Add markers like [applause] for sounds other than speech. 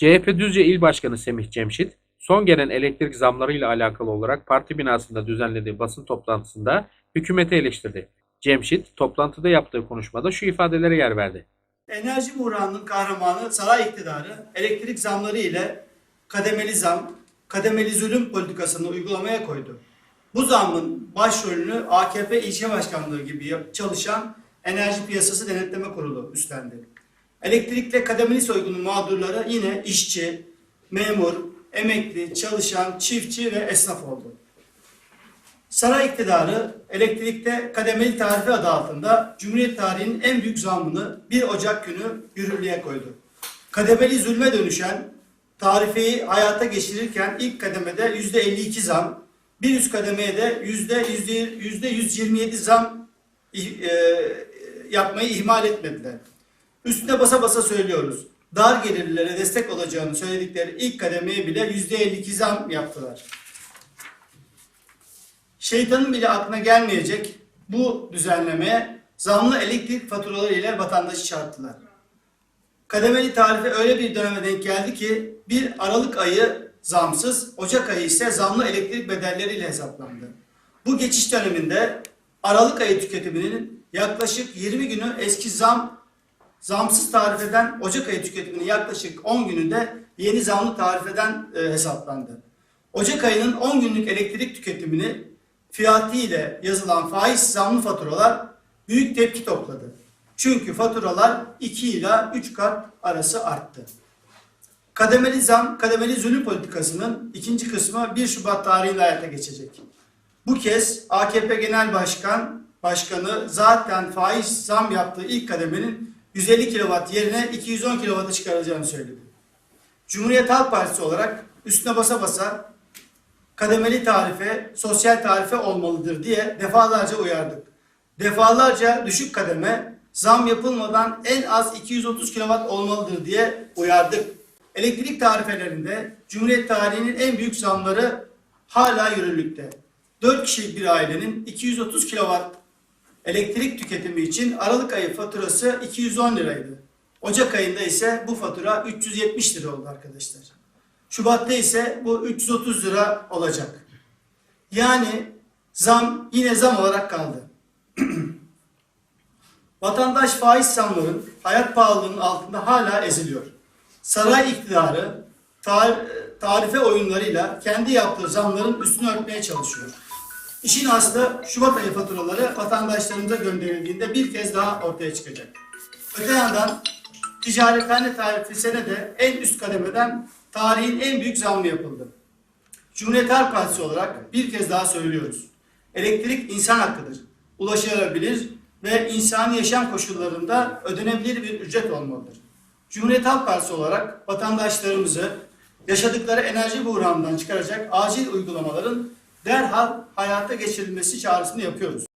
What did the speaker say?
CHP Düzce İl Başkanı Semih Cemşit, son gelen elektrik zamlarıyla alakalı olarak parti binasında düzenlediği basın toplantısında hükümeti eleştirdi. Cemşit, toplantıda yaptığı konuşmada şu ifadelere yer verdi. Enerji buhranının kahramanı saray iktidarı elektrik zamları ile kademeli zam, kademeli zulüm politikasını uygulamaya koydu. Bu zammın başrolünü AKP ilçe başkanlığı gibi çalışan Enerji Piyasası Denetleme Kurulu üstlendi. Elektrikle kademeli soygunun mağdurları yine işçi, memur, emekli, çalışan, çiftçi ve esnaf oldu. Saray iktidarı elektrikte kademeli tarife adı altında Cumhuriyet tarihinin en büyük zammını 1 Ocak günü yürürlüğe koydu. Kademeli zulme dönüşen tarifeyi hayata geçirirken ilk kademede %52 zam, bir üst kademeye de %100 %127 zam ih- e, yapmayı ihmal etmediler. Üstüne basa basa söylüyoruz. Dar gelirlilere destek olacağını söyledikleri ilk kademeye bile %52 zam yaptılar. Şeytanın bile aklına gelmeyecek bu düzenlemeye zamlı elektrik faturaları ile vatandaşı çarptılar. Kademeli tarife öyle bir döneme denk geldi ki bir Aralık ayı zamsız, Ocak ayı ise zamlı elektrik bedelleriyle hesaplandı. Bu geçiş döneminde Aralık ayı tüketiminin yaklaşık 20 günü eski zam zamsız tarifeden Ocak ayı tüketiminin yaklaşık 10 gününde yeni zamlı tarifeden e, hesaplandı. Ocak ayının 10 günlük elektrik tüketimini fiyatı ile yazılan faiz zamlı faturalar büyük tepki topladı. Çünkü faturalar 2 ila 3 kat arası arttı. Kademeli zam, kademeli zulüm politikasının ikinci kısmı 1 Şubat tarihinde hayata geçecek. Bu kez AKP Genel Başkan Başkanı zaten faiz zam yaptığı ilk kademenin 150 kW yerine 210 kW'a çıkarılacağını söyledi. Cumhuriyet Halk Partisi olarak üstüne basa basa kademeli tarife, sosyal tarife olmalıdır diye defalarca uyardık. Defalarca düşük kademe zam yapılmadan en az 230 kW olmalıdır diye uyardık. Elektrik tarifelerinde Cumhuriyet tarihinin en büyük zamları hala yürürlükte. 4 kişilik bir ailenin 230 kW elektrik tüketimi için Aralık ayı faturası 210 liraydı. Ocak ayında ise bu fatura 370 lira oldu arkadaşlar. Şubat'ta ise bu 330 lira olacak. Yani zam yine zam olarak kaldı. [clears throat] Vatandaş faiz zamların hayat pahalılığının altında hala eziliyor. Saray iktidarı tar- tarife oyunlarıyla kendi yaptığı zamların üstünü örtmeye çalışıyor. İşin aslı Şubat ayı faturaları vatandaşlarımıza gönderildiğinde bir kez daha ortaya çıkacak. Öte yandan ticarethane tarifesine de en üst kademeden tarihin en büyük zammı yapıldı. Cumhuriyet Halk Partisi olarak bir kez daha söylüyoruz. Elektrik insan hakkıdır. Ulaşılabilir ve insani yaşam koşullarında ödenebilir bir ücret olmalıdır. Cumhuriyet Halk Partisi olarak vatandaşlarımızı yaşadıkları enerji buhranından çıkaracak acil uygulamaların derhal hayata geçirilmesi çağrısını yapıyoruz.